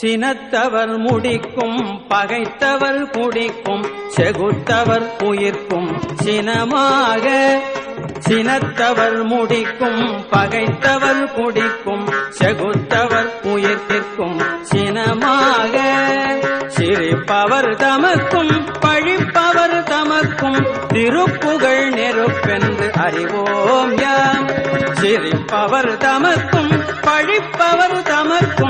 சினத்தவர் முடிக்கும் பகைத்தவர் குடிக்கும் செகுத்தவர் உயிர்க்கும். சினமாக சினத்தவர் முடிக்கும் பகைத்தவர் குடிக்கும் செகுத்தவர் உயிர்த்திற்கும் சினமாக சிரிப்பவர் தமக்கும் பழிப்பவர் தமக்கும். திருப்புகழ் நெருப்பென்று அறிவோம் யாம். சிரிப்பவர் தமக்கும் பழிப்பவர் தமக்கும்.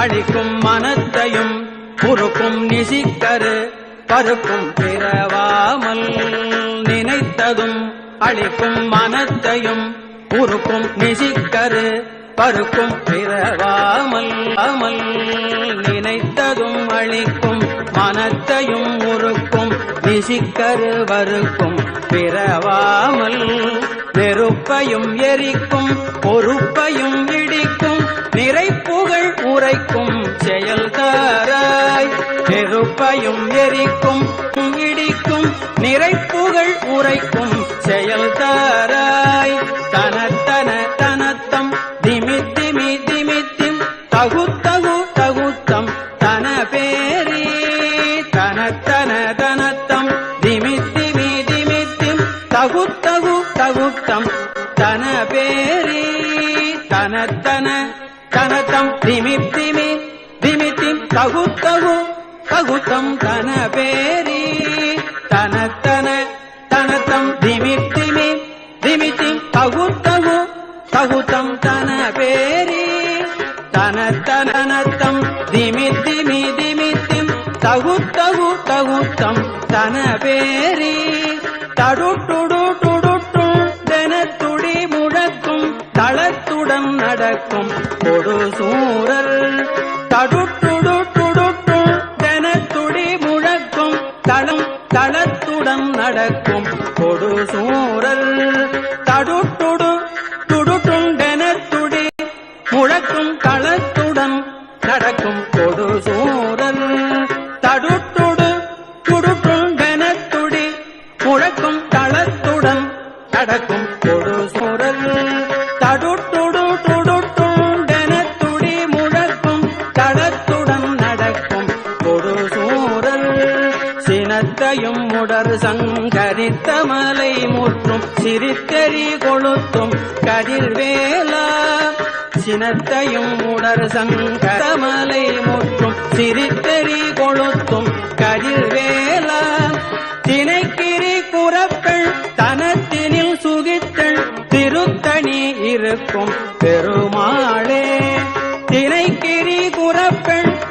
அழிக்கும் மனத்தையும் புறுக்கும் நிசிக்கரு பருக்கும் பிறவாமல் நினைத்ததும் அழிக்கும் மனத்தையும் புறுக்கும் நிசிக்கரு பருக்கும் பிறவாமல் அமல் நினைத்ததும் அழிக்கும் மனத்தையும் உருக்கும் நிசிக்கரு வருக்கும் பிறவாமல் நெருப்பையும் எரிக்கும் பொறுப்பையும் இடிக்கும் பயம் எரிக்கும் இடிக்கும் நிறைப்புகழ் உரைக்கும் செயல் தாராய். தனத்தன தனத்தம் திமி திமி திமித்திம் தகுத்தகு தகுத்தம் தன பேரி. தனத்தன தனத்தம் திமி திமி திமித்திம் தகுத்தகு தகுத்தம் தன பேரி. தனத்தன தனத்தம் திமி திமி திமித்திம் தகுத்தகு தகுத்தம் தன பேரி தனத்தன தனத்தம் திமித்திமி திமித்தி திமித்திம் தகுத்தகு தகுத்தம் தன பேரி தனத்தனத்தம் திமித்திமி திமித்திம் தகுத்தகு தகுத்தம் தன பேரி தடுட்டுடு துடுட்டும் தெனத்துடி முழக்கும் தளத்துடன் நடக்கும் கொடு சூரல் தடுட்டுடு கொடு சூரல். தடுட்டுடு துடுட்டும் துடி. முழக்கும் களத்துடன் நடக்கும் கொடு சூரல். தடுட்டுடு துடுட்டும் துடி. முழக்கும் களத்துடன் நடக்கும் கொடு சூரல். தடுட்டு நிலத்தையும் முடர் சங்கரித்த மலை முற்றும் சிரித்தெறி கொளுத்தும் கதிர்வேலா. சினத்தையும் உடர் சங்கர மலை முற்றும் சிரித்தெறி கொளுத்தும் கதிர்வேலா. தினைக்கிரி குறப்பெள் தனத்தினில் சுகித்தள் திருத்தணி இருக்கும் பெருமாளே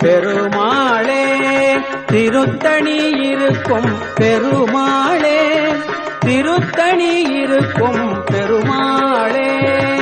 பெருமாளே திருத்தணி இருக்கும் பெருமாளே திருத்தணி இருக்கும் பெருமாளே.